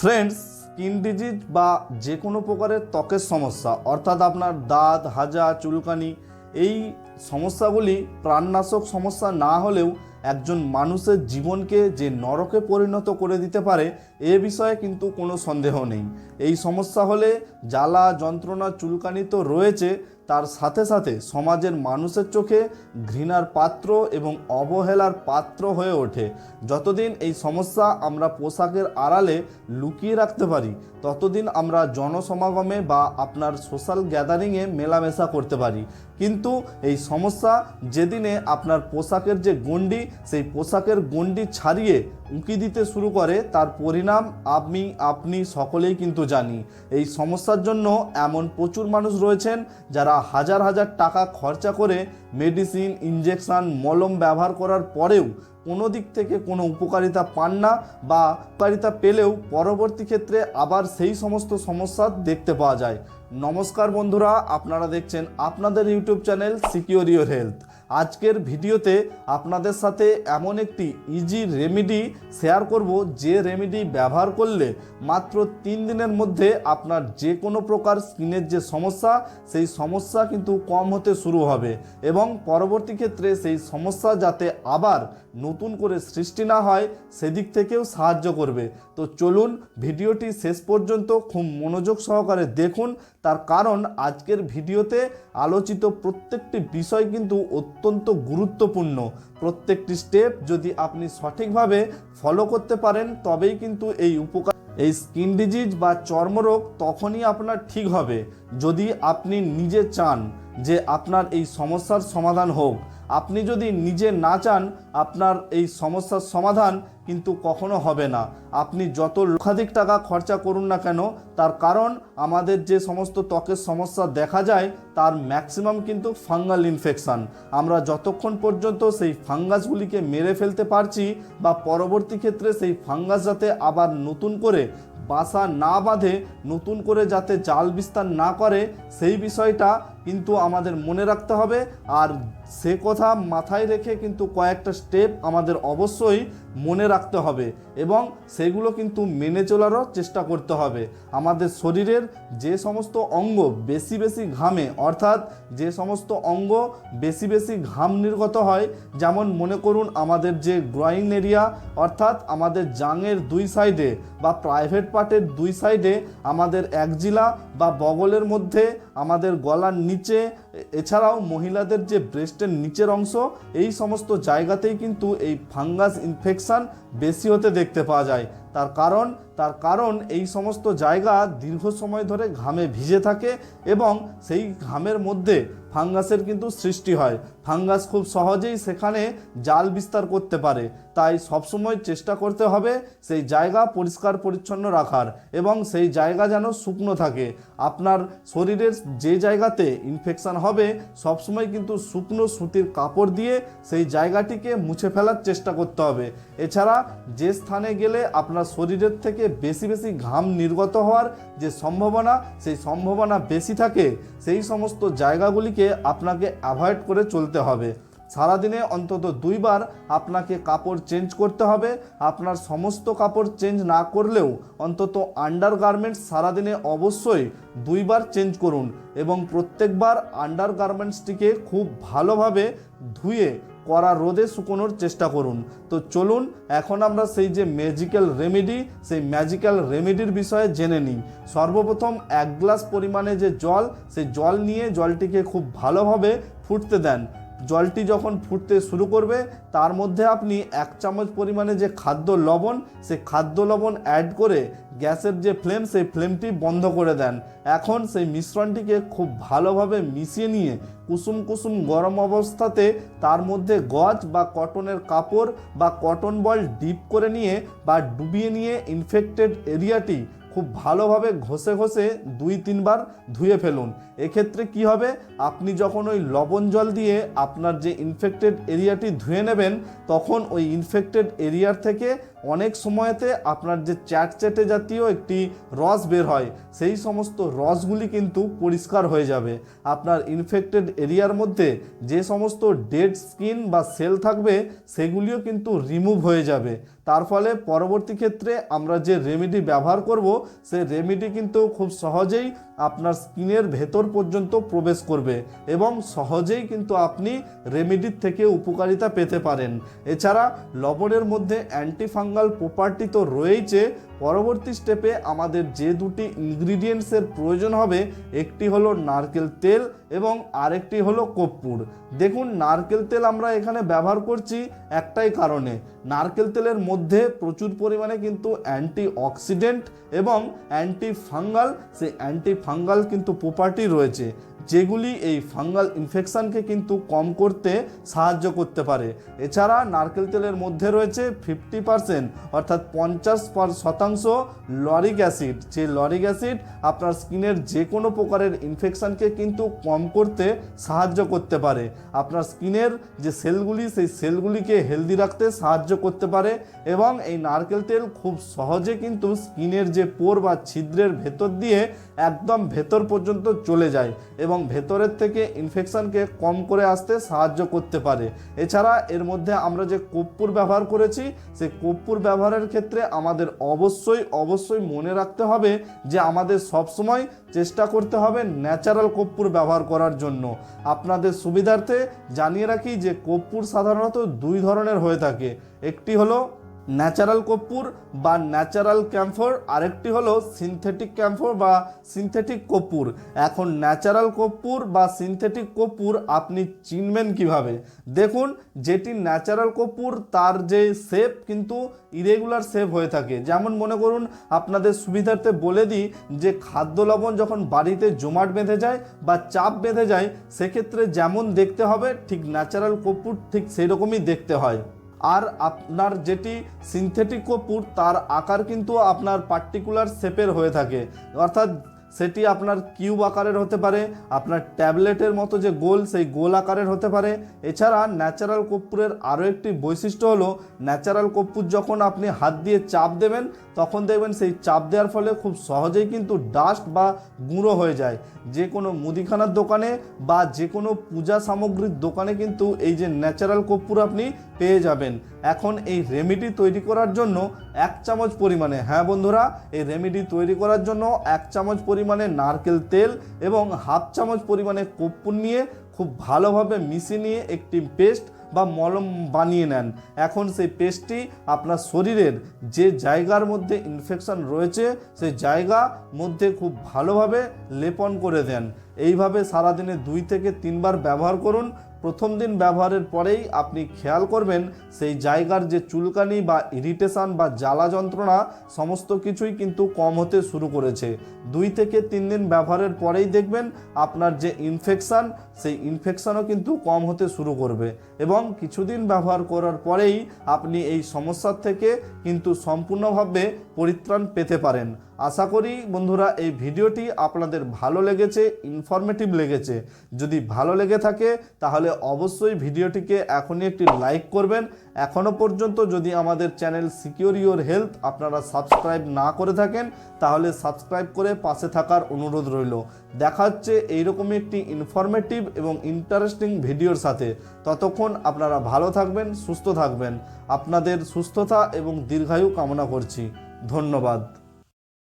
Friends skin disease বা যে কোনো প্রকারের ত্বকের সমস্যা, অর্থাৎ আপনার দাঁত, হাজা, চুলকানি, এই সমস্যাগুলি প্রাণনাশক সমস্যা না হলেও একজন মানুষের জীবনকে যে নরকে পরিণত করে দিতে পারে, এ বিষয়ে কিন্তু কোনো সন্দেহ নেই। এই সমস্যা হলে জ্বালা, যন্ত্রণা, চুলকানি তো রয়েছে তার সাথে সাথে সমাজের মানুষের চোখে ঘৃণার পাত্র এবং অবহেলার পাত্র হয়ে ওঠে। যতদিন এই সমস্যা আমরা পোশাকের আড়ালে লুকিয়ে রাখতে পারি, ততদিন আমরা জনসমাগমে বা আপনার সোশ্যাল গ্যাদারিংয়ে মেলামেশা করতে পারি। কিন্তু এই সমস্যা যেদিনে আপনার পোশাকের যে গণ্ডি, সেই পোশাকের গণ্ডি ছাড়িয়ে উঁকি দিতে শুরু করে, তার পরিণাম আমি, আপনি সকলেই কিন্তু জানি। এই সমস্যার জন্য এমন প্রচুর মানুষ রয়েছেন যারা হাজার হাজার টাকা খরচা করে মেডিসিন ইঞ্জেকশন মলম ব্যবহার করার পরেও কোনো দিক থেকে কোনো উপকারিতা পান না বা উপকারিতা পেলেও পরবর্তী ক্ষেত্রে আবার সেই সমস্ত সমস্যা দেখতে পাওয়া যায়। নমস্কার বন্ধুরা, আপনারা দেখছেন আপনাদের ইউটিউব চ্যানেল সিকিওর হেলথ। আজকের ভিডিওতে আপনাদের সাথে এমন একটি ইজি রেমেডি শেয়ার করব, যে রেমেডি ব্যবহার করলে মাত্র তিন দিনের মধ্যে আপনার যে কোনো প্রকার স্কিনের যে সমস্যা, সেই সমস্যা কিন্তু কম হতে শুরু হবে। এবং পরবর্তী ক্ষেত্রে সেই সমস্যা যাতে আবার নতুন করে সৃষ্টি না হয়, সেদিক থেকেও সাহায্য করবে। তো চলুন ভিডিওটি শেষ পর্যন্ত খুব মনোযোগ সহকারে দেখুন। তার কারণ আজকের ভিডিওতে আলোচিত প্রত্যেকটি বিষয় কিন্তু অত্যন্ত গুরুত্বপূর্ণ। প্রত্যেকটি স্টেপ যদি আপনি সঠিকভাবে ফলো করতে পারেন, তবেই কিন্তু এই উপকার এই স্কিন ডিজিজ বা চর্মরোগ তখনই আপনার ঠিক হবে। যদি আপনি নিজে চান যে আপনার এই সমস্যার সমাধান হোক আপনি যদি নিজে না চান, আপনার এই সমস্যার সমাধান কিন্তু কখনো হবে না। আপনি যত লক্ষাধিক টাকা খরচা করুন না কেন, তার কারণ আমাদের যে সমস্ত ত্বকের সমস্যা দেখা যায়, তার ম্যাক্সিমাম কিন্তু ফাঙ্গাল ইনফেকশন। আমরা যতক্ষণ পর্যন্ত সেই ফাঙ্গাসগুলিকে মেরে ফেলতে পারছি বা পরবর্তী ক্ষেত্রে সেই ফাঙ্গাস যাতে আবার নতুন করে বাসা না বাঁধে, নতুন করে যাতে জাল বিস্তার না করে, সেই বিষয়টা কিন্তু আমাদের মনে রাখতে হবে। আর সে কথা মাথায় রেখে কিন্তু কয়েকটা স্টেপ আমাদের অবশ্যই মনে রাখতে হবে এবং সেগুলো কিন্তু মেনে চলারও চেষ্টা করতে হবে। আমাদের শরীরের যে সমস্ত অঙ্গ বেশি বেশি ঘামে, অর্থাৎ যে সমস্ত অঙ্গ বেশি বেশি ঘাম নির্গত হয়, যেমন মনে করুন আমাদের যে গ্রয়িং এরিয়া অর্থাৎ আমাদের জাঙের দুই সাইডে বা প্রাইভেট পার্টের দুই সাইডে আমাদের একজিলা বা বগলের মধ্যে আমাদের গলার নিচে এছাড়াও মহিলাদের যে ব্রেস্টের নিচের অংশ, এই সমস্ত জায়গাতেই কিন্তু এই ফাঙ্গাস ইনফেকশান বেশি হতে দেখতে পাওয়া যায়। তার কারণ তার কারণ এই সমস্ত জায়গা দীর্ঘ সময় ধরে ঘামে ভিজে থাকে এবং সেই ঘামের মধ্যে ফাঙ্গাসের কিন্তু সৃষ্টি হয়। ফাঙ্গাস খুব সহজেই সেখানে জাল বিস্তার করতে পারে। তাই সবসময় চেষ্টা করতে হবে সেই জায়গা পরিষ্কার পরিচ্ছন্ন রাখার এবং সেই জায়গা যেন শুকনো থাকে। আপনার শরীরের যে জায়গাতে ইনফেকশান হবে, সবসময় কিন্তু শুকনো সুতির কাপড় দিয়ে সেই জায়গাটিকে মুছে ফেলার চেষ্টা করতে হবে। এছাড়া যে স্থানে গেলে আপনার শরীরের থেকে বেশি বেশি ঘাম নির্গত হওয়ার যে সম্ভাবনা, সেই সম্ভাবনা বেশি থাকে, সেই সমস্ত জায়গাগুলিকে আপনাকে অ্যাভয়েড করে চলতে হবে। সারাদিনে অন্তত দুইবার আপনাকে কাপড় চেঞ্জ করতে হবে। আপনার সমস্ত কাপড় চেঞ্জ না করলেও অন্তত আন্ডার গার্মেন্টস সারাদিনে অবশ্যই দুইবার চেঞ্জ করুন এবং প্রত্যেকবার আন্ডার গার্মেন্টসটিকে খুব ভালোভাবে ধুয়ে কড়া রোদে শুকোনোর চেষ্টা করুন। তো চলুন, এখন আমরা সেই যে ম্যাজিক্যাল রেমেডি সেই ম্যাজিক্যাল রেমেডির বিষয়ে জেনে নিই। সর্বপ্রথম এক গ্লাস পরিমাণে যে জল, সেই জল নিয়ে জলটিকে খুব ভালোভাবে ফুটতে দেন। জলটি যখন ফুটতে শুরু করবে, তার মধ্যে আপনি এক চামচ পরিমাণে যে খাদ্য লবণ সে খাদ্য লবণ অ্যাড করে গ্যাসের যে ফ্লেম, সেই ফ্লেমটি বন্ধ করে দেন। এখন সেই মিশ্রণটিকে খুব ভালোভাবে মিশিয়ে নিয়ে কুসুম কুসুম গরম অবস্থাতে তার মধ্যে গজ বা কটনের কাপড় বা কটন বল ডিপ করে নিয়ে বা ডুবিয়ে নিয়ে ইনফেক্টেড এরিয়াটি খুব ভালোভাবে ঘষে ঘষে দুই তিনবার ধুয়ে ফেলুন। এক্ষেত্রে কি হবে? আপনি যখন ওই লবণ জল দিয়ে আপনার যে ইনফেক্টেড এরিয়াটি ধুয়ে নেবেন, তখন ওই ইনফেক্টেড এরিয়ার থেকে অনেক সময়তে আপনার যে চ্যাটচ্যাটে জাতীয় একটি রস বের হয়, সেই সমস্ত রসগুলি কিন্তু পরিষ্কার হয়ে যাবে। আপনার ইনফেক্টেড এরিয়ার মধ্যে যে সমস্ত ডেড স্কিন বা সেল থাকবে, সেগুলিও কিন্তু রিমুভ হয়ে যাবে। তার ফলে পরবর্তী ক্ষেত্রে আমরা যে রেমেডি ব্যবহার করব সেই রেমেডি কিন্তু খুব সহজেই আপনার স্কিনের ভেতর পর্যন্ত প্রবেশ করবে এবং সহজেই কিন্তু আপনি রেমেডির থেকে উপকারিতা পেতে পারেন। এছাড়া লবণের মধ্যে অ্যান্টিফাঙ্গাল প্রপার্টি তো রয়েইছে পরবর্তী স্টেপে আমাদের যে দুটি ইনগ্রিডিয়েন্টসের প্রয়োজন হবে, একটি হলো নারকেল তেল এবং আরেকটি হলো কর্পূর। দেখুন, নারকেল তেল আমরা এখানে ব্যবহার করছি একটাই কারণে। নারকেল তেলের মধ্যে প্রচুর পরিমাণে কিন্তু অ্যান্টি অক্সিডেন্ট এবং অ্যান্টি ফাঙ্গাল সেই অ্যান্টি ফাঙ্গাল কিন্তু প্রপার্টি রয়েছে। যেগুলি এই ফাঙ্গাল ইনফেকশানকে কিন্তু কম করতে সাহায্য করতে পারে। এছাড়া নারকেল তেলের মধ্যে রয়েছে ফিফটি পারসেন্ট অর্থাৎ পঞ্চাশ পার শতাংশ লরিক অ্যাসিড। যে লরিক অ্যাসিড আপনার স্কিনের যে কোনো প্রকারের ইনফেকশনকে কিন্তু কম করতে সাহায্য করতে পারে। আপনার স্কিনের যে সেলগুলি, সেই সেলগুলিকে হেলদি রাখতে সাহায্য করতে পারে এবং এই নারকেল তেল খুব সহজে কিন্তু স্কিনের যে পোর বা ছিদ্রের ভেতর দিয়ে একদম ভেতর পর্যন্ত চলে যায় এবং ভেতরের থেকে ইনফেকশনকে কম করে আসতে সাহায্য করতে পারে। এছাড়া এর মধ্যে আমরা যে কর্পূর ব্যবহার করেছি, সেই কর্পূর ব্যবহারের ক্ষেত্রে আমাদের অবশ্যই অবশ্যই মনে রাখতে হবে যে আমাদের সবসময় চেষ্টা করতে হবে ন্যাচারাল কর্পূর ব্যবহার করার জন্য। আপনাদের সুবিধার্থে জানিয়ে রাখি যে কর্পূর সাধারণত দুই ধরনের হয়ে থাকে। একটি হলো ন্যাচারাল কর্পূর বা ন্যাচারাল ক্যাম্ফর, আরেকটি হলো সিনথেটিক ক্যাম্ফর বা সিনথেটিক কর্পূর। এখন ন্যাচারাল কর্পূর বা সিনথেটিক কর্পূর আপনি চিনবেন কীভাবে? দেখুন, যেটি ন্যাচারাল কর্পূর, তার যে শেপ কিন্তু ইরেগুলার শেপ হয়ে থাকে। যেমন মনে করুন, আপনাদের সুবিধার্থে বলে দিই যে খাদ্য লবণ যখন বাড়িতে জমাট বেঁধে যায় বা চাপ বেঁধে যায়, সেক্ষেত্রে যেমন দেখতে হবে, ঠিক ন্যাচারাল কর্পূর ঠিক সেই রকমই দেখতে হয়। আর আপনার যেটি সিনথেটিক কপুর তার আকার কিন্তু আপনার পার্টিকুলার শেপের হয়ে থাকে। অর্থাৎ সেটি আপনার কিউব আকারের হতে পারে, আপনার ট্যাবলেটের মতো যে গোল, সেই গোল আকারের হতে পারে। এছাড়া ন্যাচারাল কর্পূরের আরও একটি বৈশিষ্ট্য হলো ন্যাচারাল কর্পূর যখন আপনি হাত দিয়ে চাপ দেবেন তখন দেখবেন সেই চাপ দেওয়ার ফলে খুব সহজেই কিন্তু ডাস্ট বা গুঁড়ো হয়ে যায়। যে কোনো মুদিখানার দোকানে বা যে কোনো পূজা সামগ্রীর দোকানে কিন্তু এই যে ন্যাচারাল কর্পূর আপনি পেয়ে যাবেন। এখন এই রেমিডি তৈরি করার জন্য এক চামচ পরিমাণে হ্যাঁ বন্ধুরা, এই রেমিডি তৈরি করার জন্য এক চামচ পরিমাণে নারকেল তেল এবং হাফ চামচ পরিমাণে কর্পূর নিয়ে খুব ভালোভাবে মিশিয়ে নিয়ে একটি পেস্ট বা মলম বানিয়ে নেন। এখন সেই পেস্টটি আপনার শরীরের যে জায়গার মধ্যে ইনফেকশন রয়েছে, সেই জায়গা মধ্যে খুব ভালোভাবে লেপন করে দেন। এইভাবে সারাদিনে দুই থেকে তিনবার ব্যবহার করুন। প্রথম দিন ব্যবহারের পরেই আপনি খেয়াল করবেন সেই জায়গার যে চুলকানি বা ইরিটেশন বা জ্বালা যন্ত্রণা সমস্ত কিছুই কিন্তু কম হতে শুরু করেছে। দুই থেকে তিন দিন ব্যবহারের পরেই দেখবেন আপনার যে ইনফেকশান সেই ইনফেকশানও কিন্তু কম হতে শুরু করবে এবং কিছুদিন ব্যবহার করার পরেই আপনি এই সমস্যার থেকে কিন্তু সম্পূর্ণভাবে পরিত্রাণ পেতে পারেন। আশা করি বন্ধুরা, এই ভিডিওটি আপনাদের ভালো লেগেছে ইনফরমেটিভ লেগেছে। যদি ভালো লেগে থাকে, তাহলে অবশ্যই ভিডিওটিকে এখনই একটি লাইক করবেন। এখনও পর্যন্ত যদি আমাদের চ্যানেল সিকিউর ইউর হেলথ আপনারা সাবস্ক্রাইব না করে থাকেন, তাহলে সাবস্ক্রাইব করে পাশে থাকার অনুরোধ রইল। দেখা হচ্ছে এইরকমই একটি ইনফরমেটিভ এবং ইন্টারেস্টিং ভিডিওর সাথে। ততক্ষণ আপনারা ভালো থাকবেন, সুস্থ থাকবেন। আপনাদের সুস্থতা এবং দীর্ঘায়ু কামনা করছি। ধন্যবাদ।